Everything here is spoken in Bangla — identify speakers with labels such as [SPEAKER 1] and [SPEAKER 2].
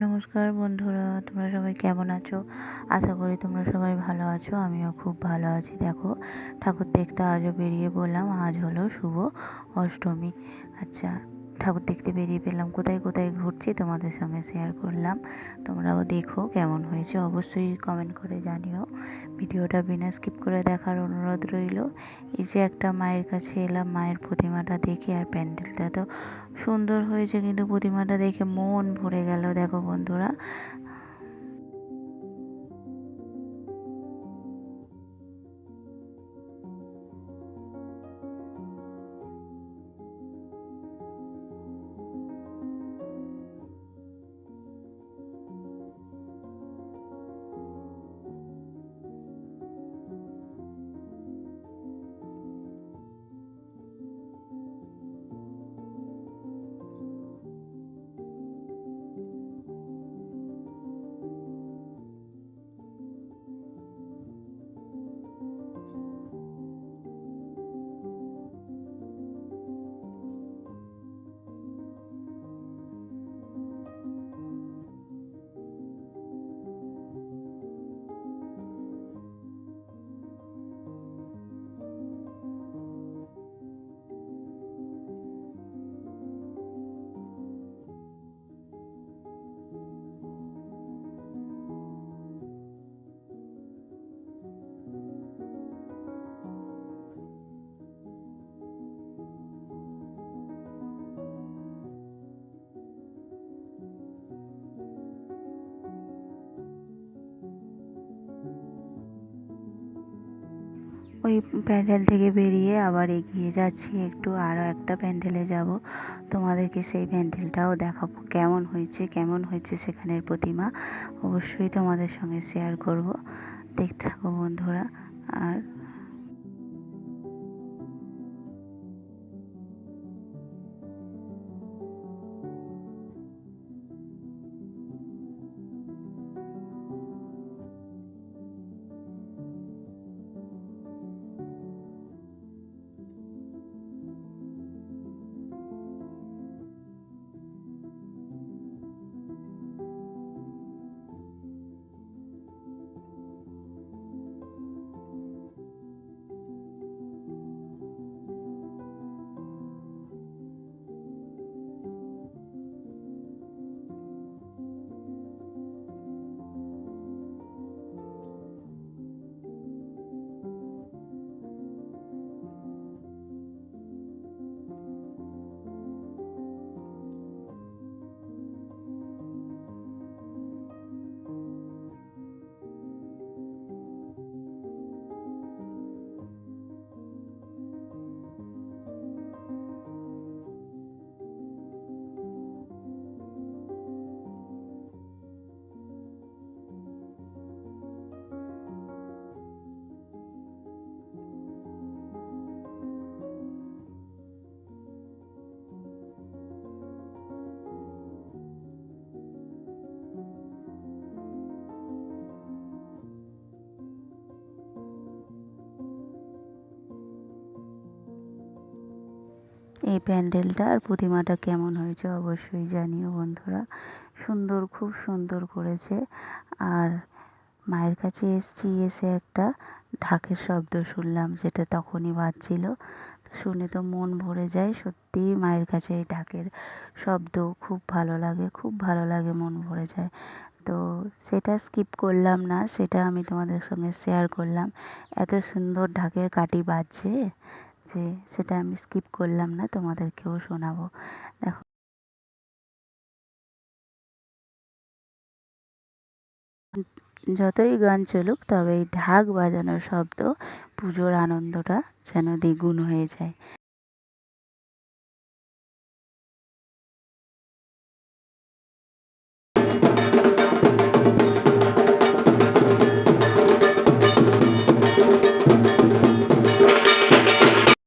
[SPEAKER 1] নমস্কার বন্ধুরা, তোমরা সবাই কেমন আছো? আশা করি তোমরা সবাই ভালো আছো, আমিও খুব ভালো আছি। দেখো, ঠাকুর দেখতে আজও বেরিয়ে পড়লাম, আজ হলো শুভ অষ্টমী। আচ্ছা ঠাকুর দেখতে বেরিয়ে পেলাম। কোথায় কোথায় ঘুরছি তোমাদের সঙ্গে শেয়ার করলাম। তোমরাও দেখো কেমন হয়েছে। অবশ্যই কমেন্ট করে জানিও। ভিডিওটা বিনা স্কিপ করে দেখার অনুরোধ রইল। এই যে একটা মায়ের কাছে এলাম, মায়ের প্রতিমাটা দেখে আর প্যান্ডেলটা তো সুন্দর হয়েছে কিন্তু প্রতিমাটা দেখে মন ভরে গেল। দেখো বন্ধুরা ওই প্যান্ডেল থেকে বেরিয়ে আবার এগিয়ে যাচ্ছি। একটু আরও একটা প্যান্ডেলে যাব। তোমাদেরকে সেই প্যান্ডেলটাও দেখাবো। কেমন হয়েছে কেমন হয়েছে সেখানের প্রতিমা অবশ্যই তোমাদের সঙ্গে শেয়ার করব। দেখতে থাকো বন্ধুরা। আর এই প্যান্ডেলটা আর প্রতিমাটা কেমন হয়েছে অবশ্যই জানিও বন্ধুরা। সুন্দর, খুব সুন্দর করেছে। আর মায়ের কাছে এসছি, এসে একটা ঢাকের শব্দ শুনলাম, যেটা তখনই বাজছিল। শুনে তো মন ভরে যায় সত্যিই মায়ের কাছে এই ঢাকের শব্দ খুব ভালো লাগে, খুব ভালো লাগে, মন ভরে যায়। তো সেটা স্কিপ করলাম না, সেটা আমি তোমাদের সঙ্গে শেয়ার করলাম। এত সুন্দর ঢাকের কাটি বাজছে। যে সেটা আমি স্কিপ করলাম না, তোমাদেরকেও শোনাবো। দেখো। যতই গান চলুক, তবে এই ঢাক বাজানোর শব্দ পুজোর আনন্দটা যেন দ্বিগুণ হয়ে যায়।